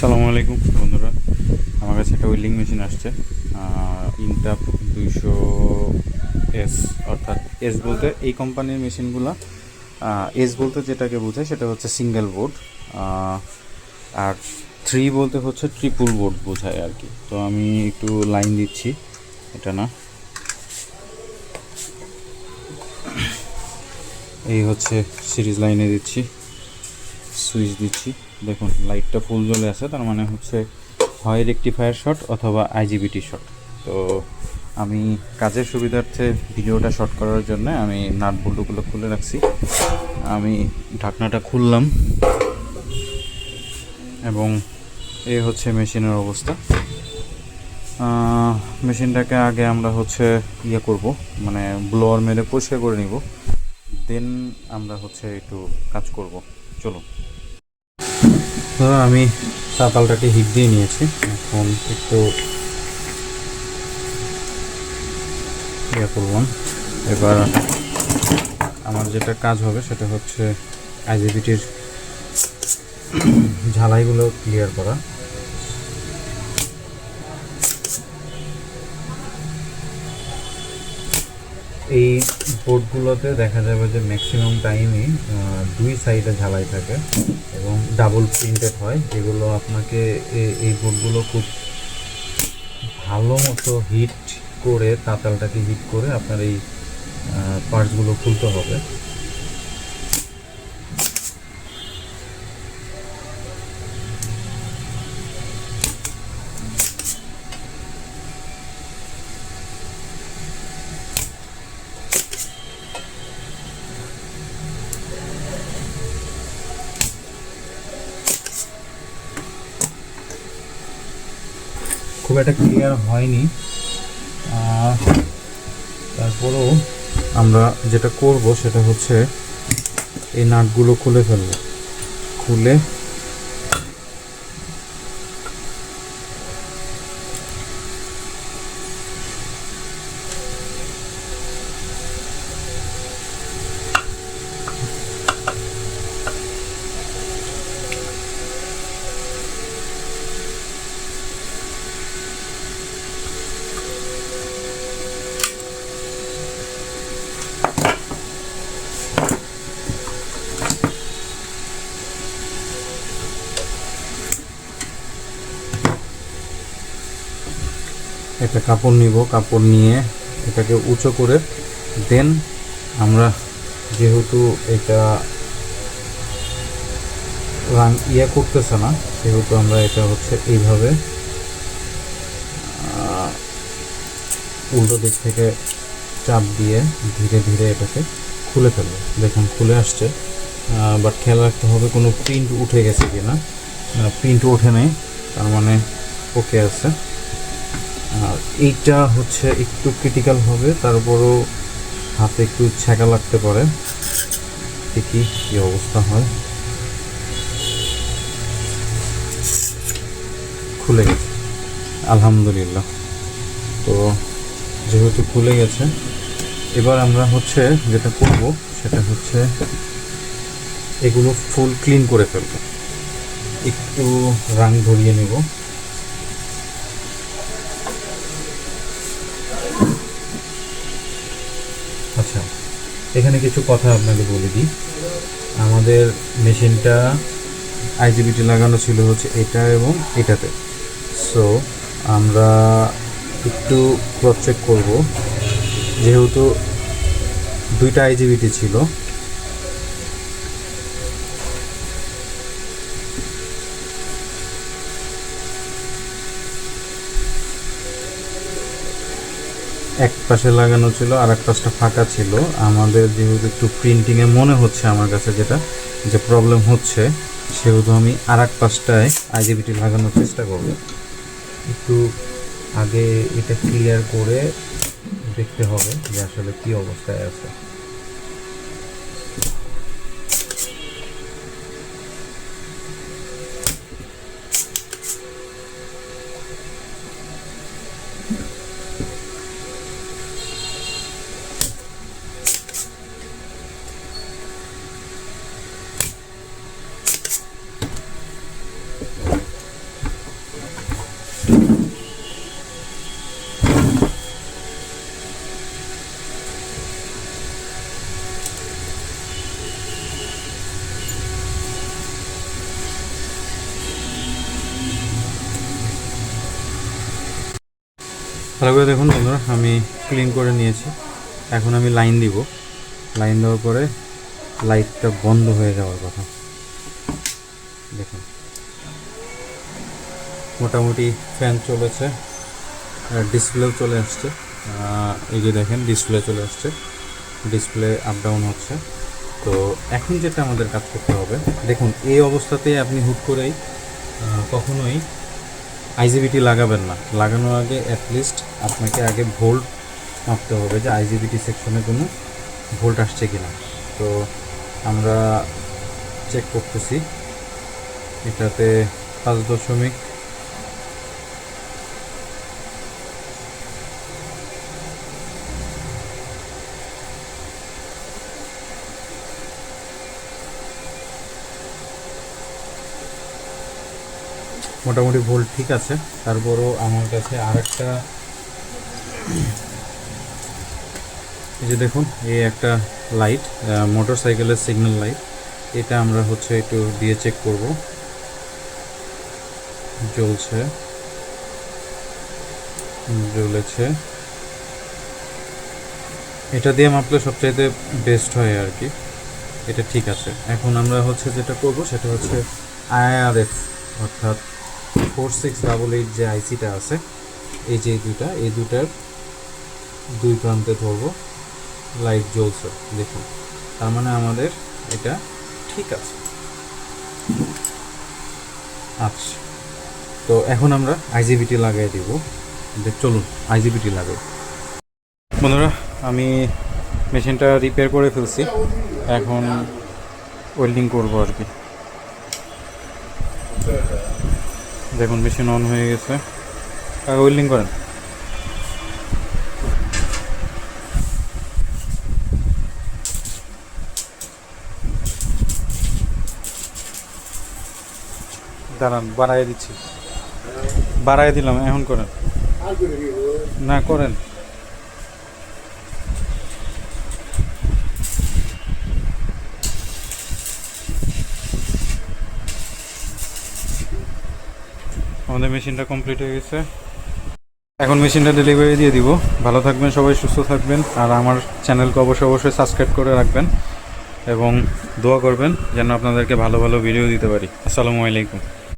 আসসালামু আলাইকুম, বন্ধুরা। আমার কাছে একটা ওয়েল্ডিং মেশিন আসছে। ইনটাপ দুইশো এস, অর্থাৎ এস বলতে এই কোম্পানির মেশিনগুলো। এস বলতে যেটাকে বোঝায় সেটা হচ্ছে সিঙ্গেল বোর্ড আর থ্রি বলতে হচ্ছে ট্রিপল বোর্ড বোঝায় আর কি। তো আমি একটু লাইন দিচ্ছি, এটা না। এই হচ্ছে সিরিজ লাইনে দিচ্ছি সুইচ দিচ্ছি। দেখুন লাইটটা ফুল জ্বলে আছে, তার মানে হচ্ছে হয় রেকটিফায়ার শট অথবা আইজিবিটি শট তো আমি কাজের সুবিধার্থে ভিডিওটা শর্ট করার জন্য আমি নাট বল্টুগুলো খুলে রাখছি। আমি ঢাকনাটা খুললাম। এবং এই হচ্ছে মেশিনের অবস্থা। মেশিনটাকে আগে আমরা হচ্ছে ইয়ে করব মানে ব্লোয়ার মেরে পরিষ্কার করে নিব। দেন আমরা হচ্ছে একটু কাজ করব। চলো তো আমি তাতালটাকে হিট দিয়ে নিয়েছি। এখন একটু ইয়ে করলাম এবার আমার যেটা কাজ হবে সেটা হচ্ছে আইজিবিটির ঝালাইগুলো ক্লিয়ার করা। এই বোর্ডগুলোতে দেখা যাবে যে ম্যাক্সিমাম টাইমই দুই সাইডে ঝালাই থাকে এবং ডাবল প্রিন্টেড হয়। এগুলো আপনাকে এই বোর্ডগুলো খুব ভালো মতো হিট করে, তাতালটাকে হিট করে আপনার এই পার্টসগুলো খুলতে হবে। খুব একটা ক্লিয়ার হয়নি। তারপরেও আমরা যেটা করব সেটা হচ্ছে এই নাটগুলো খুলে ফেলব। খুলে একটা কাপড় নিব, কাপড় নিয়ে এটাকে উঁচু করে। দেন আমরা যেহেতু এটা রাং ইয়ে করতেছে না, সেহেতু আমরা এটা হচ্ছে এইভাবে উল্টো দিক থেকে চাপ দিয়ে ধীরে ধীরে এটাকে খুলে ফেলব। দেখুন, খুলে আসছে বাট খেয়াল রাখতে হবে কোনো প্রিন্ট উঠে গেছে কিনা। প্রিন্ট ওঠে নেই, তার মানে ওকে আছে। এইটা হচ্ছে একটু ক্রিটিক্যাল হবে তারপরও হাতে একটু ছ্যাঁকা লাগতে পারে। দেখি কি অবস্থা হয়। খুলে গেছে। আলহামদুলিল্লাহ। তো যেহেতু খুলে গেছে, এবার আমরা হচ্ছে যেটা করব, সেটা হচ্ছে এগুলো ফুল ক্লিন করে ফেলব। একটু রাং ধরিয়ে নেব আচ্ছা এখানে কিছু কথা আপনাকে বলে দিই। আমাদের মেশিনটা আইজিবিটি লাগানো ছিল হচ্ছে এটা এবং এটাতে। সো আমরা একটু ক্রস চেক করব। যেহেতু দুইটা আইজিবিটি ছিল এক পাশে লাগানো ছিল, আর এক পাশটা ফাঁকা ছিল। আমাদের যেহেতু একটু প্রিন্টিংয়ে মনে হচ্ছে আমার কাছে যেটা, যে প্রবলেম হচ্ছে, সেহেতু আমি আর এক পাশটায় আইজিবিটি লাগানোর চেষ্টা করব। একটু আগে এটা ক্লিয়ার করে দেখতে হবে যে আসলে কী অবস্থায় আছে। ভালো করে দেখুন বন্ধুরা, আমি ক্লিন করে নিয়েছি। এখন আমি লাইন দিব। লাইন দেওয়ার পরে লাইটটা বন্ধ হয়ে যাওয়ার কথা। দেখুন। মোটামুটি ফ্যান চলেছে ডিসপ্লেও চলে আসছে। এই যে দেখেন ডিসপ্লে চলে আসছে। ডিসপ্লে আপ ডাউন হচ্ছে। তো এখন যেটা আমাদের কাজ করতে হবে, দেখুন, এই অবস্থাতেই আপনি হুট করেই কখনোই আইজিবিটি লাগাবেন না। লাগানোর আগে অ্যাটলিস্ট আপনাকে আগে ভোল্ট মাপতে হবে যে আইজিবিটি সেকশনে কোনো ভোল্ট আসছে কি না তো আমরা চেক করতেছি। এটাতে পাঁচ দশমিক মোটামুটি ভোল্ট ঠিক আছে। তারপরও আমার কাছে আরেকটা এই যে দেখুন, এই একটা লাইট মোটর সাইকেলের সিগন্যাল লাইট এটা আমরা হচ্ছে একটু দিয়ে চেক করব। জ্বলছে। জ্বলেছে। এটা দিয়ে মাপলে সবচাইতে বেস্ট হয় আর কি। এটা ঠিক আছে। এখন আমরা হচ্ছে যেটা করব, সেটা হচ্ছে আইআরএফ অর্থাৎ ফোর সিক্স ডাবল এইট যে আইসিটা আছে, এই যে দুইটা, এই দুটার দুই প্রান্তে ধরবো। লাইট জ্বলছে, দেখুন। তার মানে আমাদের এটা ঠিক আছে। আচ্ছা। তো এখন আমরা আইজিবিটি লাগাই দিব। চলুন আইজিবিটি লাগাই। বন্ধুরা, আমি মেশিনটা রিপেয়ার করে ফেলছি। এখন ওয়েল্ডিং করব আর কি। দেখুন মেশিন অন হয়ে গেছে। ওয়েল্ডিং করেন। দাঁড়ান বাড়াই দিচ্ছি। বাড়াই দিলাম, এখন করেন। না, করেন। আমাদের মেশিনটা কমপ্লিট হয়ে গেছে। এখন মেশিনটা ডেলিভারি দিয়ে দিব। ভালো থাকবেন সবাই, সুস্থ থাকবেন। আর আমার চ্যানেলকে অবশ্যই অবশ্যই সাবস্ক্রাইব করে রাখবেন এবং দোয়া করবেন যেন আপনাদেরকে ভালো ভালো ভিডিও দিতে পারি। আসসালামু আলাইকুম।